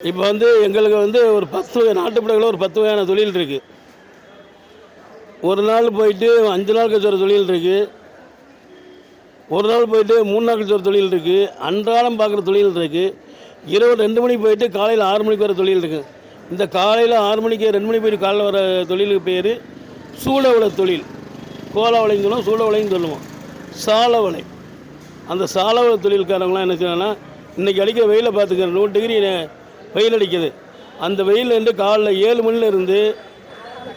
இப்போ வந்து எங்களுக்கு வந்து ஒரு பத்து வகை நாட்டுப்படைகளில் ஒரு பத்து வகையான தொழில் இருக்குது ஒரு நாள் போயிட்டு அஞ்சு நாள் கழிச்சு ஒரு தொழில் இருக்குது ஒரு நாள் போயிட்டு மூணு நாள் கழிச்சு ஒரு தொழில் இருக்குது அன்றாடம் பார்க்குற தொழில் இருக்குது இரவு ரெண்டு மணிக்கு போயிட்டு காலையில் ஆறு மணிக்கு வர தொழில் இருக்குது இந்த காலையில் ஆறு மணிக்கு ரெண்டு மணிக்கு போயிட்டு காலையில் வர தொழிலுக்கு பேர் சூழவளை தொழில். கோலவளைன்னு சொல்லுவோம் சூழவளைன்னு சொல்லுவோம். சாலவளை. அந்த சாலவளை தொழில்காரங்களாம் என்ன செய்யணும்னா இன்றைக்கி அடிக்கிற வெயிலை பார்த்துக்கிறேன் நூறு டிகிரி வெயில் அடிக்குது. அந்த வெயில் வந்து காலைல ஏழு மணில இருந்து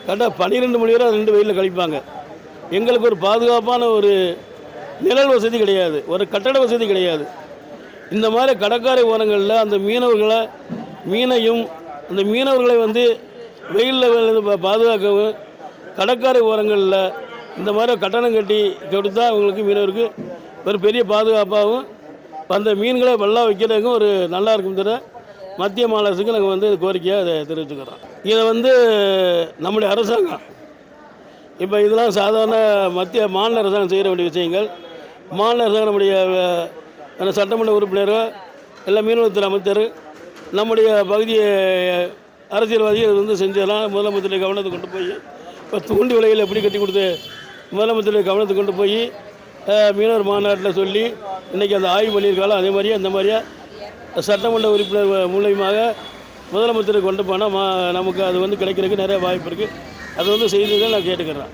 கரெக்டாக பன்னிரெண்டு மணி வரை ரெண்டு வெயிலில் கழிப்பாங்க. எங்களுக்கு ஒரு பாதுகாப்பான ஒரு நிழல் வசதி கிடையாது. ஒரு கட்டட வசதி கிடையாது. இந்த மாதிரி கடற்கரை ஓரங்களில் அந்த மீனவர்களை மீனையும் அந்த மீனவர்களை வந்து வெயிலில் பாதுகாக்கவும் கடற்கரை ஓரங்களில் இந்த மாதிரி கட்டணம் கட்டி கொடுத்தா அவங்களுக்கு மீனவருக்கு ஒரு பெரிய பாதுகாப்பாகவும் அந்த மீன்களை வெள்ளா வைக்கிறதுக்கும் ஒரு நல்லா இருக்கும் தர மத்திய மாநிலத்துக்கு நாங்கள் வந்து கோரிக்கையாக அதை தெரிவிச்சுக்கிறோம். இதை வந்து நம்முடைய அரசாங்கம் இப்போ இதெல்லாம் சாதாரண மத்திய மாநில அரசாங்கம் செய்கிற வேண்டிய விஷயங்கள். மாநில அரசாங்கம் நம்முடைய சட்டமன்ற உறுப்பினர்கள் எல்லா மீனவத்துறை அமைச்சர் நம்முடைய பகுதியை அரசியல்வாதிகள் வந்து செஞ்சதெல்லாம் முதலமைச்சருடைய கவனத்தை கொண்டு போய் இப்போ தூண்டி விலையில் எப்படி கட்டி கொடுத்து முதலமைச்சருடைய கவனத்தை கொண்டு போய் மீனவர் மாநாட்டில் சொல்லி இன்றைக்கி அந்த ஆய்வு பண்ணியிருக்காலும் அதே மாதிரியே அந்த மாதிரியே சட்டமன்ற உறுப்பினர் மூலியமாக முதலமைச்சருக்கு கொண்டு போனால் மா நமக்கு அது வந்து கிடைக்கிறதுக்கு நிறைய வாய்ப்பு இருக்குது. அது வந்து செய்திகள் நான் கேட்டுக்கிறேன்.